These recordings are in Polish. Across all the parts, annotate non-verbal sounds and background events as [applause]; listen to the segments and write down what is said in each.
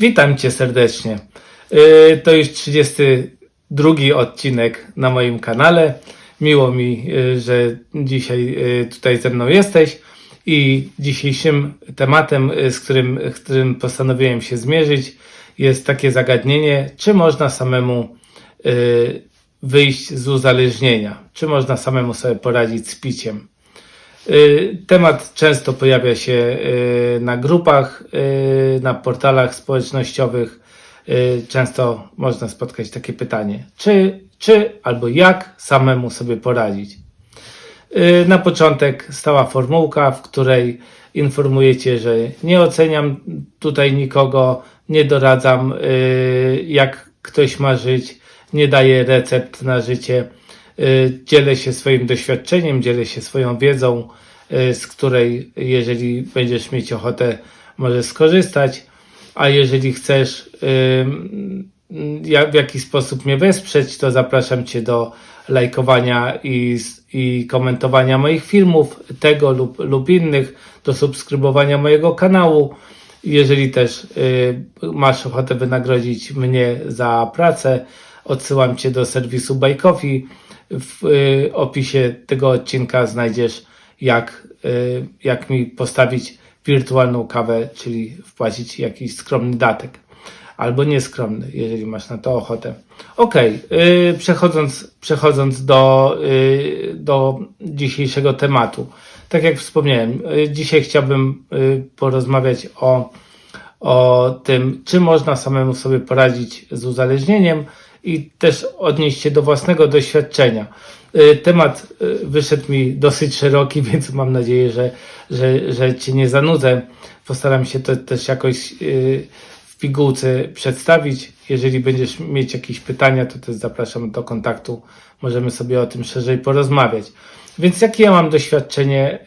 Witam Cię serdecznie. Yy, To już 32 odcinek na moim kanale. Miło mi, yy, że dzisiaj yy, tutaj ze mną jesteś. I dzisiejszym tematem, z którym, z którym postanowiłem się zmierzyć, jest takie zagadnienie, czy można samemu wyjść z uzależnienia, czy można samemu sobie poradzić z piciem. Y, Temat często pojawia się y, na grupach, y, na portalach społecznościowych. Często można spotkać takie pytanie: czy, czy albo jak samemu sobie poradzić? Na początek stała formułka, w której informujecie, że nie oceniam tutaj nikogo, nie doradzam, jak ktoś ma żyć, nie daję recept na życie. Y, Dzielę się swoim doświadczeniem, dzielę się swoją wiedzą, y, z której, jeżeli będziesz mieć ochotę, możesz skorzystać. A jeżeli chcesz y, w jakiś sposób mnie wesprzeć, to zapraszam Cię do lajkowania i, i komentowania moich filmów, tego lub, lub innych, do subskrybowania mojego kanału. Jeżeli też y, masz ochotę wynagrodzić mnie za pracę, odsyłam Cię do serwisu Buy Coffee. W y, opisie tego odcinka znajdziesz, jak, y, jak mi postawić wirtualną kawę, czyli wpłacić jakiś skromny datek. Albo nieskromny, jeżeli masz na to ochotę. Y, przechodząc, przechodząc do, y, do dzisiejszego tematu. Tak jak wspomniałem, dzisiaj chciałbym porozmawiać o, o tym, czy można samemu sobie poradzić z uzależnieniem i też odnieść się do własnego doświadczenia. Y, Temat y, wyszedł mi dosyć szeroki, [laughs] więc mam nadzieję, że, że, że Cię nie zanudzę. Postaram się to też jakoś y, w pigułce przedstawić. Jeżeli będziesz mieć jakieś pytania, to też zapraszam do kontaktu. Możemy sobie o tym szerzej porozmawiać. Więc jakie ja mam doświadczenie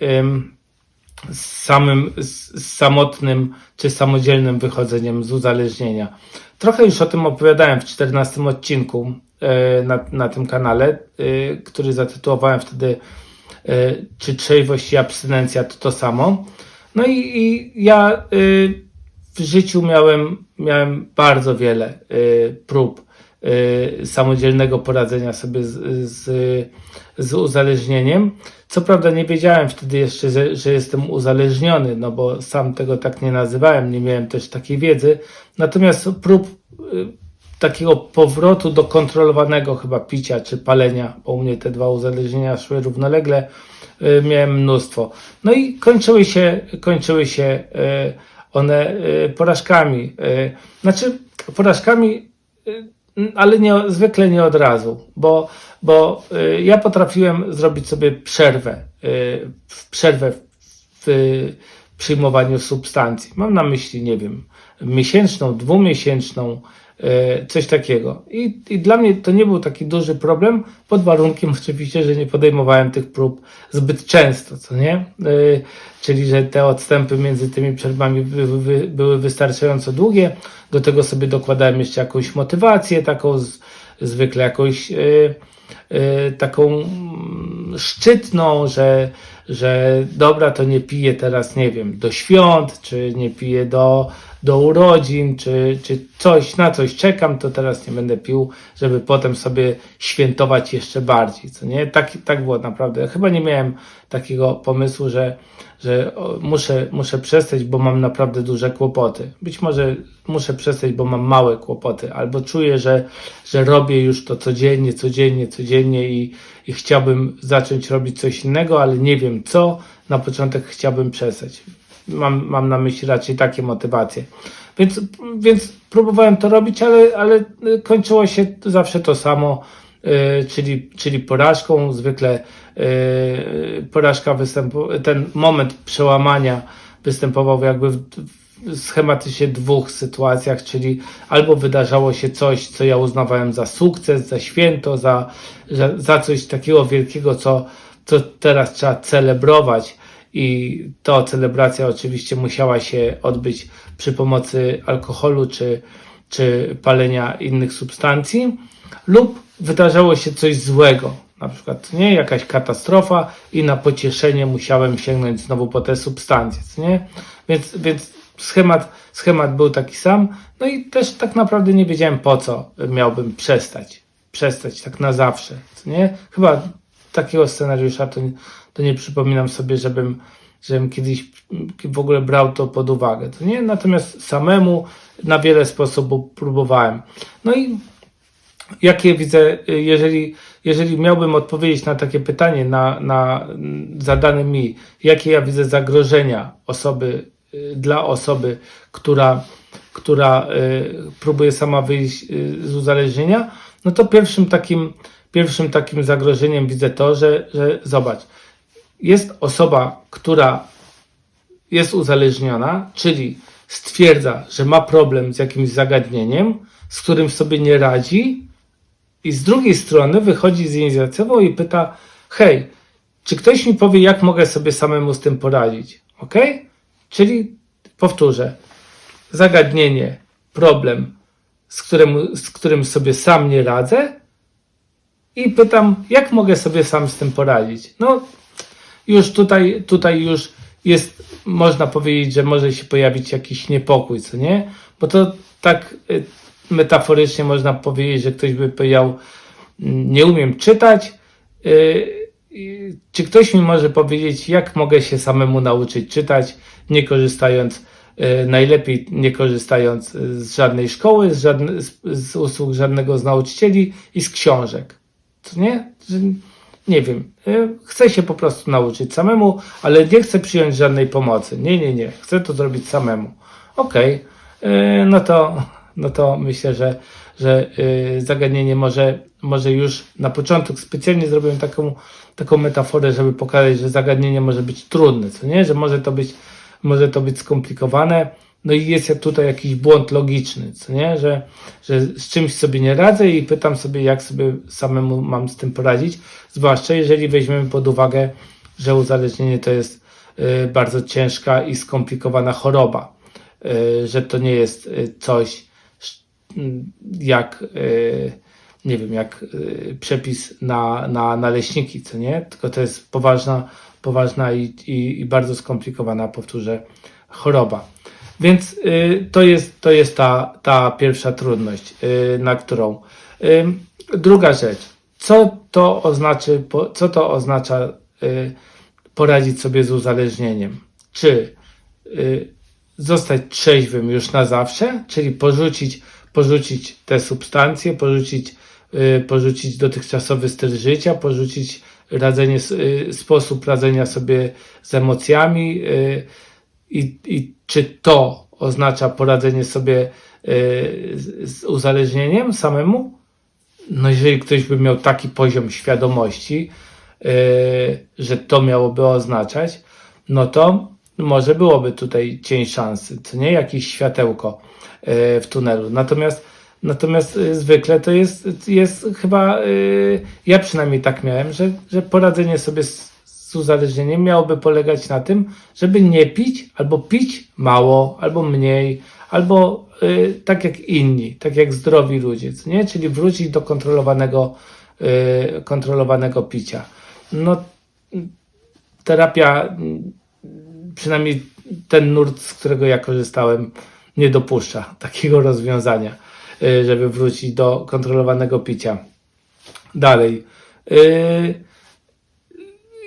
z samym, z, samotnym czy samodzielnym wychodzeniem z uzależnienia. Trochę już o tym opowiadałem w 14 odcinku e, na, na tym kanale, e, który zatytułowałem wtedy e, Czy trzeźwość i abstynencja to to samo. No i, i ja w życiu miałem, miałem bardzo wiele prób samodzielnego poradzenia sobie z, z, z uzależnieniem. Co prawda nie wiedziałem wtedy jeszcze, że, że jestem uzależniony, no bo sam tego tak nie nazywałem, nie miałem też takiej wiedzy. Natomiast prób y, takiego powrotu do kontrolowanego chyba picia czy palenia, bo u mnie te dwa uzależnienia szły równolegle, y, miałem mnóstwo. No i kończyły się, kończyły się y, one y, porażkami. Y, Znaczy porażkami y, ale nie, zwykle nie od razu, bo, bo y, ja potrafiłem zrobić sobie przerwę, y, przerwę w, przyjmowaniu substancji. Mam na myśli, nie wiem, miesięczną, dwumiesięczną, coś takiego. I, I dla mnie to nie był taki duży problem, pod warunkiem oczywiście, że nie podejmowałem tych prób zbyt często, co nie? Y, Czyli, że te odstępy między tymi przerwami były, wy- były wystarczająco długie. Do tego sobie dokładałem jeszcze jakąś motywację, taką z, zwykle jakąś y, taką mm, szczytną, że, że dobra, to nie piję teraz, nie wiem, do świąt, czy nie piję do, do urodzin, czy, czy coś, na coś czekam, to teraz nie będę pił, żeby potem sobie świętować jeszcze bardziej, co nie? Tak, tak było naprawdę. Chyba nie miałem takiego pomysłu, że, że muszę, muszę przestać, bo mam naprawdę duże kłopoty. Być może muszę przestać, bo mam małe kłopoty, albo czuję, że, że robię już to codziennie, codziennie, codziennie i, i chciałbym zacząć robić coś innego, ale nie wiem co. Na początek chciałbym przestać. Mam, mam na myśli raczej takie motywacje. Więc, więc próbowałem to robić, ale, ale y, kończyło się zawsze to samo, y, czyli, czyli porażką. Zwykle y, porażka występuje, ten moment przełamania występował jakby w, w schematycznie dwóch sytuacjach, czyli albo wydarzało się coś, co ja uznawałem za sukces, za święto, za, za, za coś takiego wielkiego, co, co teraz trzeba celebrować. I ta celebracja oczywiście musiała się odbyć przy pomocy alkoholu czy, czy palenia innych substancji, lub wydarzało się coś złego, na przykład nie jakaś katastrofa i na pocieszenie musiałem sięgnąć znowu po te substancje, nie? Więc, więc schemat, schemat był taki sam. No i też tak naprawdę nie wiedziałem po co miałbym przestać. Przestać tak na zawsze. Nie? Chyba takiego scenariusza to, to nie przypominam sobie, żebym, żebym kiedyś w ogóle brał to pod uwagę. To nie? Natomiast samemu na wiele sposobów próbowałem. No i jakie widzę, jeżeli, jeżeli miałbym odpowiedzieć na takie pytanie, na, na zadane mi, jakie ja widzę zagrożenia osoby, y, dla osoby, która, która y, próbuje sama wyjść y, z uzależnienia, no to pierwszym takim, pierwszym takim zagrożeniem widzę to, że, że zobacz, jest osoba, która jest uzależniona, czyli stwierdza, że ma problem z jakimś zagadnieniem, z którym sobie nie radzi, i z drugiej strony wychodzi z inicjatywą i pyta: Hej, czy ktoś mi powie, jak mogę sobie samemu z tym poradzić? Ok? Czyli powtórzę: zagadnienie, problem, z którym, z którym sobie sam nie radzę, i pytam, jak mogę sobie sam z tym poradzić? No, już tutaj, tutaj już jest, można powiedzieć, że może się pojawić jakiś niepokój, co nie? Bo to tak y, metaforycznie można powiedzieć, że ktoś by powiedział, "Mm, nie umiem czytać. y, y, Czy ktoś mi może powiedzieć, jak mogę się samemu nauczyć czytać, nie korzystając, najlepiej nie korzystając z żadnej szkoły, z, żadne, z usług żadnego z nauczycieli i z książek? Nie? Nie wiem. Chcę się po prostu nauczyć samemu, ale nie chcę przyjąć żadnej pomocy. Nie, nie, nie. Chcę to zrobić samemu. Okej. y, No to, no to myślę, że, że y, zagadnienie może, może już na początek specjalnie zrobiłem taką, taką metaforę, żeby pokazać, że zagadnienie może być trudne, co nie? Że może to być, może to być skomplikowane. No i jest tutaj jakiś błąd logiczny, co nie? Że, że z czymś sobie nie radzę i pytam sobie, jak sobie samemu mam z tym poradzić. Zwłaszcza jeżeli weźmiemy pod uwagę, że uzależnienie to jest y, bardzo ciężka i skomplikowana choroba. Y, że to nie jest y, coś m, jak, y, nie wiem, jak y, przepis na, na naleśniki, co nie? Tylko to jest poważna, poważna i, i, i bardzo skomplikowana, powtórzę, choroba. Więc y, to jest, to jest ta, ta pierwsza trudność, y, na którą. Y, druga rzecz. Co to oznaczy, po, co to oznacza y, poradzić sobie z uzależnieniem? Czy y, zostać trzeźwym już na zawsze, czyli porzucić, porzucić te substancje, porzucić, y, porzucić dotychczasowy styl życia, porzucić radzenie, y, sposób radzenia sobie z emocjami y, i, i czy to oznacza poradzenie sobie y, z, uzależnieniem samemu? No jeżeli ktoś by miał taki poziom świadomości, yy, że to miałoby oznaczać, no to może byłoby tutaj cień szansy, co nie? Jakieś światełko yy, w tunelu. Natomiast, natomiast zwykle to jest, jest chyba, ja przynajmniej tak miałem, że, że poradzenie sobie z, uzależnieniem miałoby polegać na tym, żeby nie pić, albo pić mało, albo mniej, albo y, tak jak inni, tak jak zdrowi ludzie, nie? Czyli wrócić do kontrolowanego, y, kontrolowanego picia. No, terapia, y, przynajmniej ten nurt, z którego ja korzystałem, nie dopuszcza takiego rozwiązania, y, żeby wrócić do kontrolowanego picia. Dalej. Y,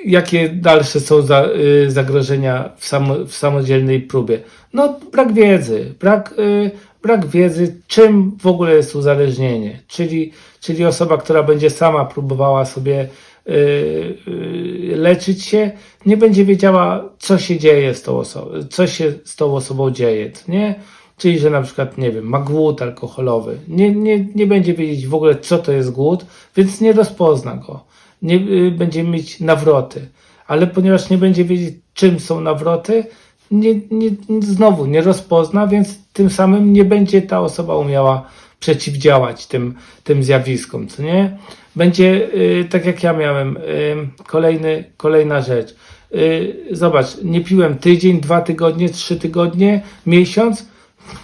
jakie dalsze są za, y, zagrożenia w, w samodzielnej próbie? No, brak wiedzy, brak, y, brak wiedzy, czym w ogóle jest uzależnienie. Czyli, czyli osoba, która będzie sama próbowała sobie y, y, leczyć się, nie będzie wiedziała, co się dzieje z tą osobą, co się z tą osobą dzieje, nie? Czyli, że na przykład, nie wiem, ma głód alkoholowy. Nie, nie, nie będzie wiedzieć w ogóle, co to jest głód, więc nie rozpozna go nie y, będzie mieć nawroty. Ale ponieważ nie będzie wiedzieć, czym są nawroty, nie, nie, znowu nie rozpozna, więc tym samym nie będzie ta osoba umiała przeciwdziałać tym, tym zjawiskom, co nie? Będzie y, tak jak ja miałem, y, kolejny, kolejna rzecz. Y, zobacz, nie piłem tydzień, dwa tygodnie, trzy tygodnie, miesiąc,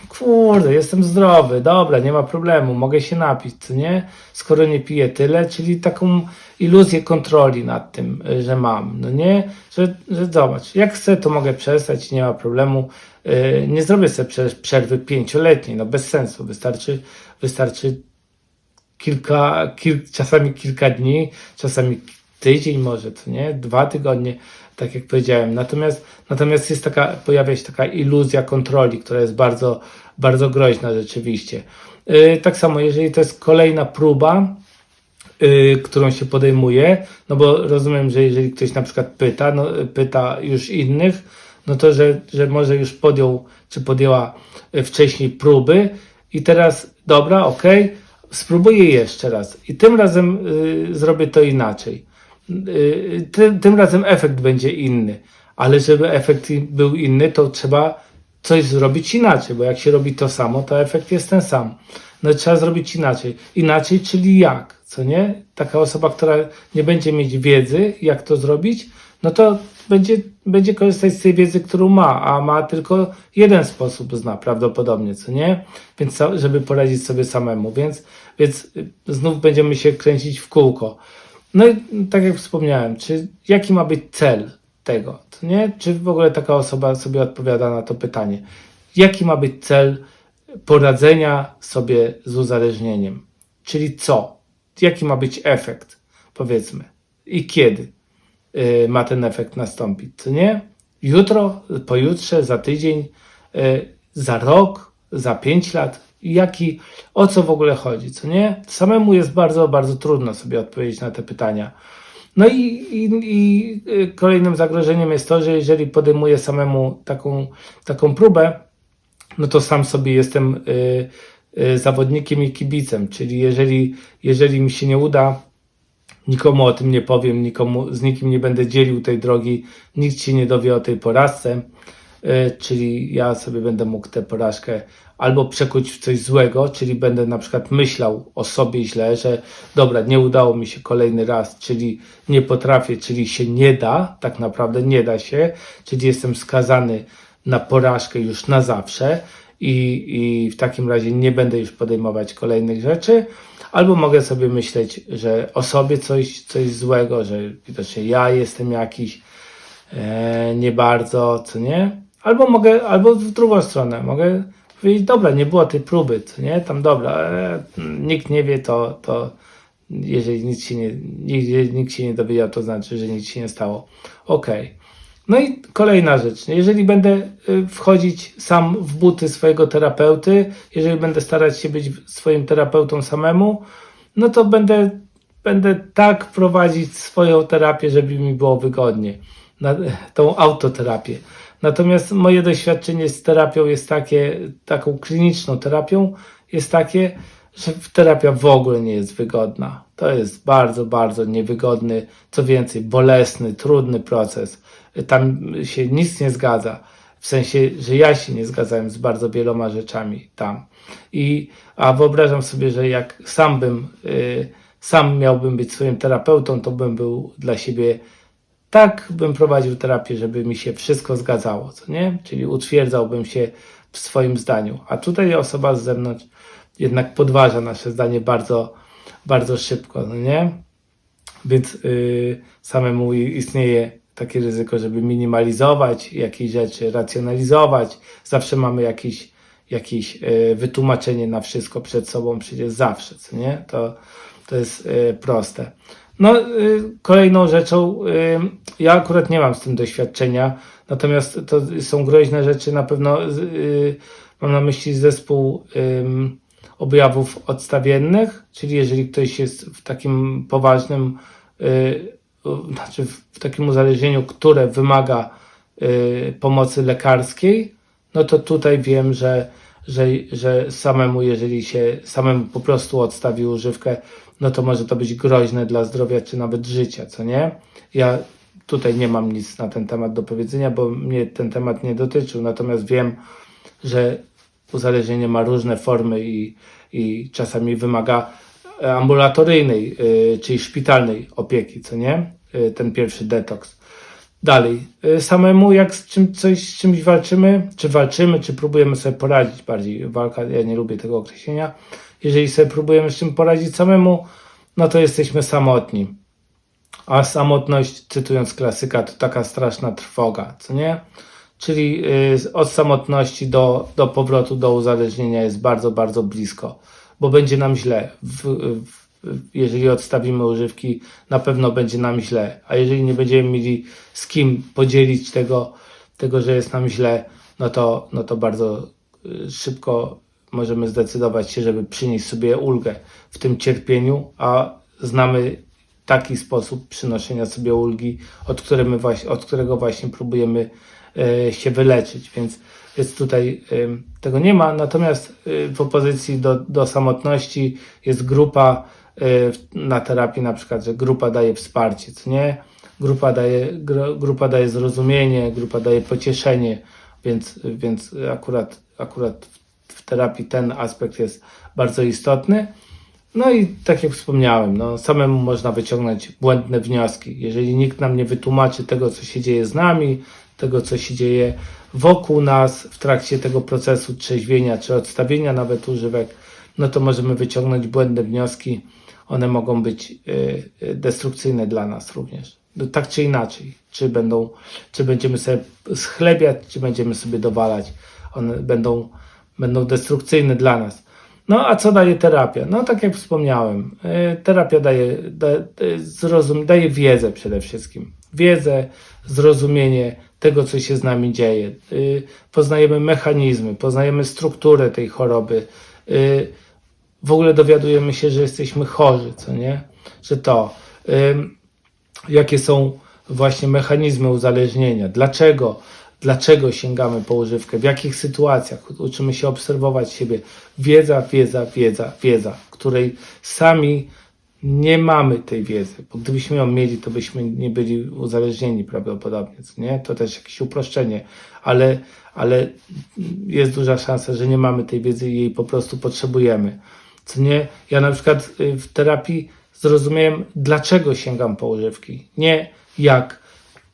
kurde, jestem zdrowy, dobra, nie ma problemu, mogę się napić, co nie? Skoro nie piję tyle, czyli taką iluzję kontroli nad tym, y, że mam, no nie? Że, że zobacz, jak chcę, to mogę przestać, nie ma problemu, y, nie zrobię sobie prze- przerwy pięcioletniej, no bez sensu, wystarczy, wystarczy kilka, kil, czasami kilka dni, czasami tydzień może, to nie, dwa tygodnie, tak jak powiedziałem. Natomiast, natomiast jest taka, pojawia się taka iluzja kontroli, która jest bardzo, bardzo groźna rzeczywiście. Yy, tak samo, jeżeli to jest kolejna próba, yy, którą się podejmuje, no bo rozumiem, że jeżeli ktoś na przykład pyta, no, pyta już innych, no to, że, że może już podjął, czy podjęła y, wcześniej próby i teraz, dobra, okej, spróbuję jeszcze raz i tym razem y, zrobię to inaczej. Y, tym, tym razem efekt będzie inny, ale żeby efekt był inny, to trzeba coś zrobić inaczej, bo jak się robi to samo, to efekt jest ten sam. No trzeba zrobić inaczej. Inaczej, czyli jak, co nie? Taka osoba, która nie będzie mieć wiedzy, jak to zrobić, no to będzie, będzie korzystać z tej wiedzy, którą ma, a ma tylko jeden sposób, zna prawdopodobnie, co nie? Więc co- żeby poradzić sobie samemu, więc, więc znów będziemy się kręcić w kółko. No i tak jak wspomniałem, czy jaki ma być cel tego, to nie? Czy w ogóle taka osoba sobie odpowiada na to pytanie? Jaki ma być cel poradzenia sobie z uzależnieniem? Czyli co? Jaki ma być efekt, powiedzmy? I kiedy y, ma ten efekt nastąpić, co nie? Jutro, pojutrze, za tydzień, y, za rok, za pięć lat? Jaki, o co w ogóle chodzi, co nie? Samemu jest bardzo, bardzo trudno sobie odpowiedzieć na te pytania. No i, i, i y, kolejnym zagrożeniem jest to, że jeżeli podejmuję samemu taką, taką próbę, no to sam sobie jestem y, y, zawodnikiem i kibicem, czyli jeżeli, jeżeli mi się nie uda, nikomu o tym nie powiem, nikomu, z nikim nie będę dzielił tej drogi, nikt się nie dowie o tej porażce, y, czyli ja sobie będę mógł tę porażkę albo przekuć w coś złego, czyli będę na przykład myślał o sobie źle, że dobra, nie udało mi się kolejny raz, czyli nie potrafię, czyli się nie da, tak naprawdę nie da się, czyli jestem skazany na porażkę już na zawsze i, i w takim razie nie będę już podejmować kolejnych rzeczy, albo mogę sobie myśleć, że o sobie coś, coś złego, że widocznie ja jestem jakiś e, nie bardzo, co nie? Albo mogę, albo w drugą stronę, mogę powiedzieć, dobra, nie było tej próby, co nie? Tam dobra, e, nikt nie wie, to, to jeżeli nic się nie, jeżeli nikt się nie dowiedział, to znaczy, że nic się nie stało. Okej. No i kolejna rzecz. Jeżeli będę y, wchodzić sam w buty swojego terapeuty, jeżeli będę starać się być swoim terapeutą samemu, no to będę, będę tak prowadzić swoją terapię, żeby mi było wygodnie. Na, tą autoterapię. Natomiast moje doświadczenie z terapią jest takie, taką kliniczną terapią jest takie, że terapia w ogóle nie jest wygodna. To jest bardzo, bardzo niewygodny, co więcej, bolesny, trudny proces. Tam się nic nie zgadza. W sensie, że ja się nie zgadzałem z bardzo wieloma rzeczami tam. I, a wyobrażam sobie, że jak sam bym, y, sam miałbym być swoim terapeutą, to bym był dla siebie tak bym prowadził terapię, żeby mi się wszystko zgadzało, co nie? Czyli utwierdzałbym się w swoim zdaniu. A tutaj osoba z zewnątrz jednak podważa nasze zdanie bardzo, bardzo szybko, no nie? Więc yy, samemu istnieje takie ryzyko, żeby minimalizować jakieś rzeczy, racjonalizować. Zawsze mamy jakieś, jakieś yy, wytłumaczenie na wszystko przed sobą, przecież zawsze, co nie? To, to jest yy, proste. No, y, kolejną rzeczą, ja akurat nie mam z tym doświadczenia, natomiast to są groźne rzeczy, na pewno mam na myśli zespół objawów odstawiennych, czyli jeżeli ktoś jest w takim poważnym, znaczy w, takim uzależnieniu, które wymaga y, pomocy lekarskiej, no to tutaj wiem, że, że, że samemu, jeżeli się samemu po prostu odstawi używkę, no to może to być groźne dla zdrowia czy nawet życia, co nie? Ja tutaj nie mam nic na ten temat do powiedzenia, bo mnie ten temat nie dotyczył, natomiast wiem, że uzależnienie ma różne formy i, i czasami wymaga ambulatoryjnej, y, czyli szpitalnej opieki, co nie? Y, ten pierwszy detoks. Dalej, samemu jak z czym, coś, z czymś walczymy, czy walczymy, czy próbujemy sobie poradzić, bardziej walka, ja nie lubię tego określenia, jeżeli sobie próbujemy z czym poradzić samemu, no to jesteśmy samotni. A samotność, cytując klasyka, to taka straszna trwoga, co nie? czyli od samotności do, do powrotu do uzależnienia jest bardzo, bardzo blisko, bo będzie nam źle. W, w, jeżeli odstawimy używki, na pewno będzie nam źle, a jeżeli nie będziemy mieli z kim podzielić tego, tego że jest nam źle, no to, no to bardzo y, szybko możemy zdecydować się, żeby przynieść sobie ulgę w tym cierpieniu, a znamy taki sposób przynoszenia sobie ulgi, od, właśnie, od którego właśnie próbujemy się wyleczyć, więc, więc tutaj e, tego nie ma. Natomiast e, w opozycji do, do samotności jest grupa e, w- na terapii na przykład, że grupa daje wsparcie, co nie? Grupa daje, grupa daje zrozumienie, grupa daje pocieszenie, więc, więc akurat, akurat w terapii ten aspekt jest bardzo istotny. No i tak jak wspomniałem, no, samemu można wyciągnąć błędne wnioski. Jeżeli nikt nam nie wytłumaczy tego, co się dzieje z nami, tego, co się dzieje wokół nas w trakcie tego procesu trzeźwienia czy odstawienia nawet używek, no to możemy wyciągnąć błędne wnioski. One mogą być y, y, destrukcyjne dla nas również. No, tak czy inaczej. Czy, będą, czy będziemy sobie schlebiać, czy będziemy sobie dowalać. One będą, będą destrukcyjne dla nas. No a co daje terapia? No tak jak wspomniałem, y, terapia daje, da, zrozum, daje wiedzę przede wszystkim. Wiedzę, zrozumienie tego, co się z nami dzieje. Y, Poznajemy mechanizmy, poznajemy strukturę tej choroby. Y, W ogóle dowiadujemy się, że jesteśmy chorzy, co nie? Że to, jakie są właśnie mechanizmy uzależnienia, dlaczego, dlaczego sięgamy po używkę, w jakich sytuacjach, uczymy się obserwować siebie. Wiedza, wiedza, wiedza, wiedza, której sami nie mamy tej wiedzy, bo gdybyśmy ją mieli, to byśmy nie byli uzależnieni prawdopodobnie, nie? To też jakieś uproszczenie, ale, ale jest duża szansa, że nie mamy tej wiedzy i jej po prostu potrzebujemy. Co nie? Ja na przykład y, w terapii zrozumiałem, dlaczego sięgam po używki. Nie jak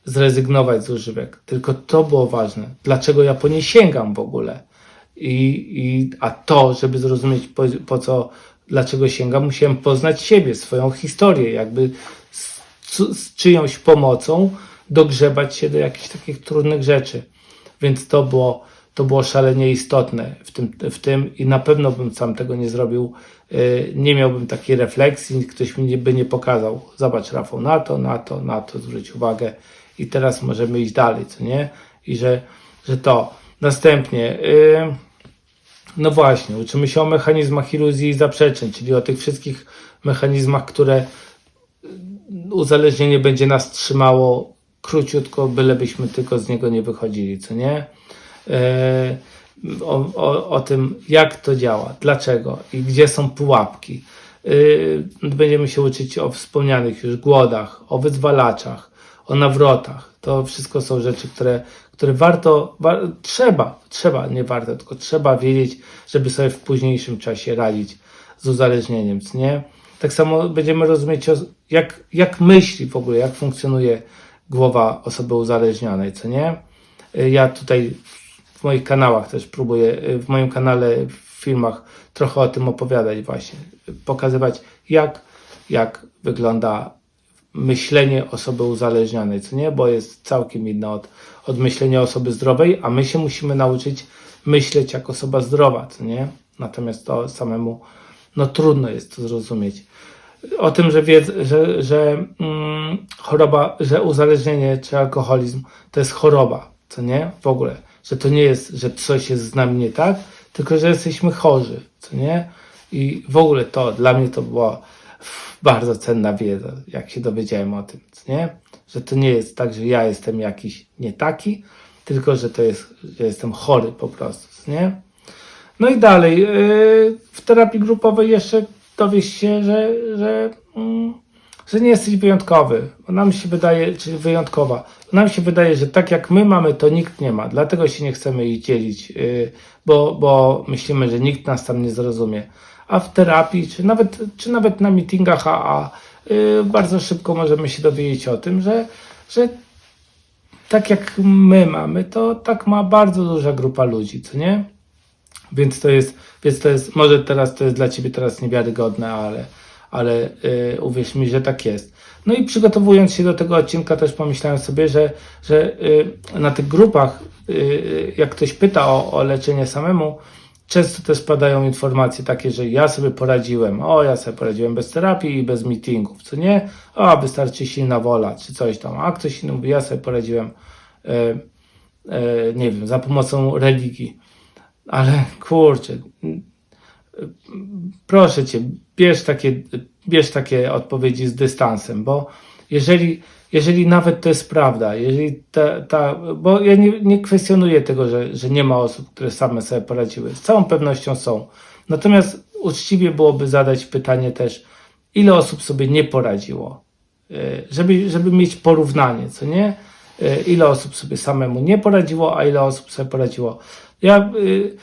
zrezygnować z używek, tylko to było ważne. Dlaczego ja po nie sięgam w ogóle. I, i, a to, żeby zrozumieć po, po co, dlaczego sięgam, musiałem poznać siebie, swoją historię, jakby z, z, czyjąś pomocą dogrzebać się do jakichś takich trudnych rzeczy. Więc to było, to było szalenie istotne w tym, w tym i na pewno bym sam tego nie zrobił. yy, Nie miałbym takiej refleksji, ktoś mi by nie pokazał. Zobacz, Rafał, na to, na to, na to, zwróć uwagę i teraz możemy iść dalej, co nie? I że, że to. Następnie, yy, no właśnie, uczymy się o mechanizmach iluzji i zaprzeczeń, czyli o tych wszystkich mechanizmach, które uzależnienie będzie nas trzymało króciutko, bylebyśmy tylko z niego nie wychodzili, co nie? E, o, o, o tym, jak to działa, dlaczego i gdzie są pułapki. E, Będziemy się uczyć o wspomnianych już głodach, o wyzwalaczach, o nawrotach. To wszystko są rzeczy, które, które warto, wa, trzeba, trzeba, nie warto, tylko trzeba wiedzieć, żeby sobie w późniejszym czasie radzić z uzależnieniem, nie? Tak samo będziemy rozumieć, jak, jak myśli w ogóle, jak funkcjonuje głowa osoby uzależnionej, co nie? Y, Ja tutaj w moich kanałach też próbuję, y, w moim kanale, w filmach trochę o tym opowiadać właśnie, pokazywać jak, jak wygląda myślenie osoby uzależnionej, co nie? Bo jest całkiem inne od, od myślenia osoby zdrowej, a my się musimy nauczyć myśleć jak osoba zdrowa, co nie? Natomiast to samemu, no trudno jest to zrozumieć. O tym, że, wiedz, że, że mm, choroba, że uzależnienie czy alkoholizm to jest choroba, co nie? W ogóle, że to nie jest, że coś jest z nami nie tak, tylko że jesteśmy chorzy, co nie? I w ogóle to, dla mnie to była bardzo cenna wiedza, jak się dowiedziałem o tym, nie? Że to nie jest tak, że ja jestem jakiś nie taki, tylko że to jest, że jestem chory po prostu, nie? No i dalej, yy, w terapii grupowej jeszcze dowiesz się, że, że, mm, że nie jesteś wyjątkowy. Bo nam się wydaje, czyli wyjątkowa. Nam się wydaje, że tak jak my mamy, to nikt nie ma. Dlatego się nie chcemy ich dzielić, yy, bo, bo myślimy, że nikt nas tam nie zrozumie. A w terapii, czy nawet, czy nawet na meetingach AA, yy, bardzo szybko możemy się dowiedzieć o tym, że, że tak jak my mamy, to tak ma bardzo duża grupa ludzi, co nie? Więc to jest, więc to jest, może teraz to jest dla ciebie teraz niewiarygodne, ale, ale y, uwierz mi, że tak jest. No i przygotowując się do tego odcinka też pomyślałem sobie, że, że y, na tych grupach, y, jak ktoś pyta o, o leczenie samemu, często też padają informacje takie, że ja sobie poradziłem, o ja sobie poradziłem bez terapii i bez meetingów, co nie? O, wystarczy silna wola, czy coś tam, a ktoś inny mówi, ja sobie poradziłem, e, e, nie wiem, za pomocą religii. Ale kurczę, proszę cię, bierz takie, bierz takie odpowiedzi z dystansem, bo jeżeli, jeżeli nawet to jest prawda, jeżeli ta, ta bo ja nie, nie kwestionuję tego, że, że nie ma osób, które same sobie poradziły. Z całą pewnością są. Natomiast uczciwie byłoby zadać pytanie też, ile osób sobie nie poradziło, E, żeby, żeby mieć porównanie, co nie? E, Ile osób sobie samemu nie poradziło, a ile osób sobie poradziło. Ja y,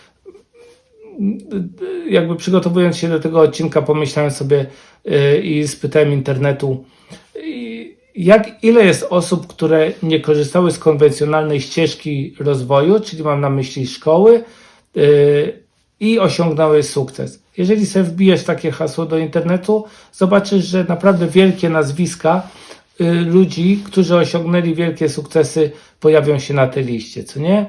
jakby przygotowując się do tego odcinka, pomyślałem sobie i spytałem internetu, jak, ile jest osób, które nie korzystały z konwencjonalnej ścieżki rozwoju, czyli mam na myśli szkoły, yy, i osiągnęły sukces. Jeżeli sobie wbijesz takie hasło do internetu, zobaczysz, że naprawdę wielkie nazwiska y, ludzi, którzy osiągnęli wielkie sukcesy, pojawią się na tej liście, co nie?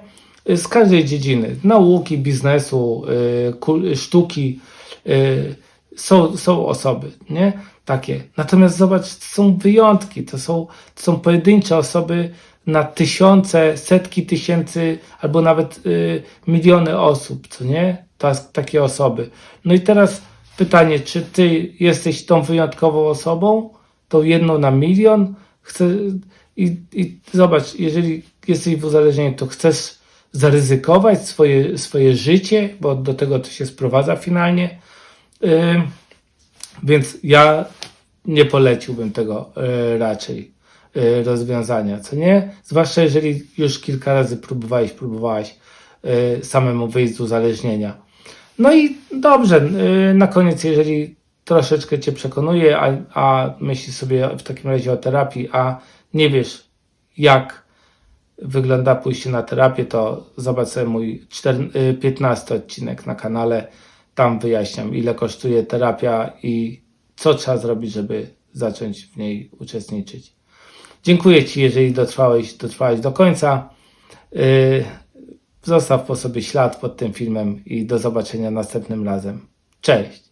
Y, Z każdej dziedziny, nauki, biznesu, y, kul- sztuki, y, są, są osoby, nie? Takie. Natomiast zobacz, to są wyjątki, to są, to są pojedyncze osoby na tysiące, setki tysięcy, albo nawet y, miliony osób, co nie? Tas, takie osoby. No i teraz pytanie, czy ty jesteś tą wyjątkową osobą, tą jedną na milion? Chcę, i, I zobacz, jeżeli jesteś w uzależnieniu, to chcesz zaryzykować swoje, swoje życie, bo do tego to się sprowadza finalnie. Ym, więc ja nie poleciłbym tego y, raczej y, rozwiązania, co nie? Zwłaszcza jeżeli już kilka razy próbowałeś, próbowałaś y, samemu wyjść z uzależnienia. No i dobrze, na koniec, jeżeli troszeczkę Cię przekonuje, a, a myślisz sobie w takim razie o terapii, a nie wiesz, jak wygląda pójście na terapię, to zobacz sobie mój 4, y, 15 odcinek na kanale. Tam wyjaśniam, ile kosztuje terapia i co trzeba zrobić, żeby zacząć w niej uczestniczyć. Dziękuję Ci, jeżeli dotrwałeś, dotrwałeś do końca. Yy, Zostaw po sobie ślad pod tym filmem i do zobaczenia następnym razem. Cześć!